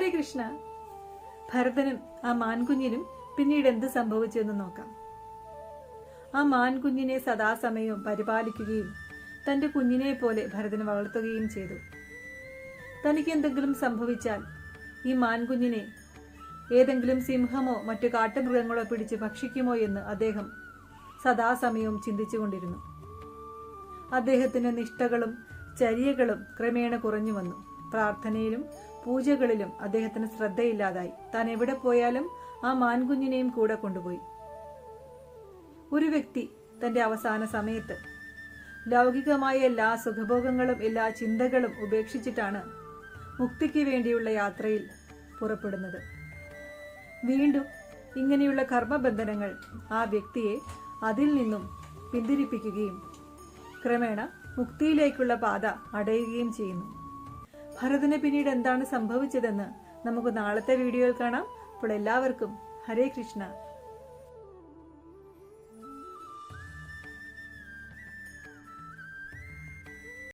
ഹരേ കൃഷ്ണ. ഭരതനും ആ മാൻകുഞ്ഞിനും പിന്നീട് എന്ത് സംഭവിച്ചു എന്ന് നോക്കാം. ആ മാൻകുഞ്ഞിനെ സദാസമയവും പരിപാലിക്കുകയും തന്റെ കുഞ്ഞിനെ പോലെ ഭരതൻ വളർത്തുകയും ചെയ്തു. തനിക്ക് എന്തെങ്കിലും സംഭവിച്ചാൽ ഈ മാൻകുഞ്ഞിനെ ഏതെങ്കിലും സിംഹമോ മറ്റു കാട്ടുമൃഗങ്ങളോ പിടിച്ച് ഭക്ഷിക്കുമോ എന്ന് അദ്ദേഹം സദാസമയവും ചിന്തിച്ചുകൊണ്ടിരുന്നു. അദ്ദേഹത്തിന്റെ നിഷ്ഠകളും ചര്യകളും ക്രമേണ കുറഞ്ഞു വന്നു. പ്രാർത്ഥനയിലും പൂജകളിലും അദ്ദേഹത്തിന് ശ്രദ്ധയില്ലാതായി. താൻ എവിടെ പോയാലും ആ മാൻകുഞ്ഞിനെയും കൂടെ കൊണ്ടുപോയി. ഒരു വ്യക്തി തന്റെ അവസാന സമയത്ത് ലൗകികമായ എല്ലാ സുഖഭോഗങ്ങളും എല്ലാ ചിന്തകളും ഉപേക്ഷിച്ചിട്ടാണ് മുക്തിക്ക് വേണ്ടിയുള്ള യാത്രയിൽ പുറപ്പെടുന്നത്. വീണ്ടും ഇങ്ങനെയുള്ള കർമ്മബന്ധനങ്ങൾ ആ വ്യക്തിയെ അതിൽ നിന്നും പിന്തിരിപ്പിക്കുകയും ക്രമേണ മുക്തിയിലേക്കുള്ള പാത അടയുകയും ചെയ്യുന്നു. ഭരതന് പിന്നീട് എന്താണ് സംഭവിച്ചതെന്ന് നമുക്ക് നാളത്തെ വീഡിയോയിൽ കാണാം. അപ്പോൾ എല്ലാവർക്കും ഹരേ കൃഷ്ണ.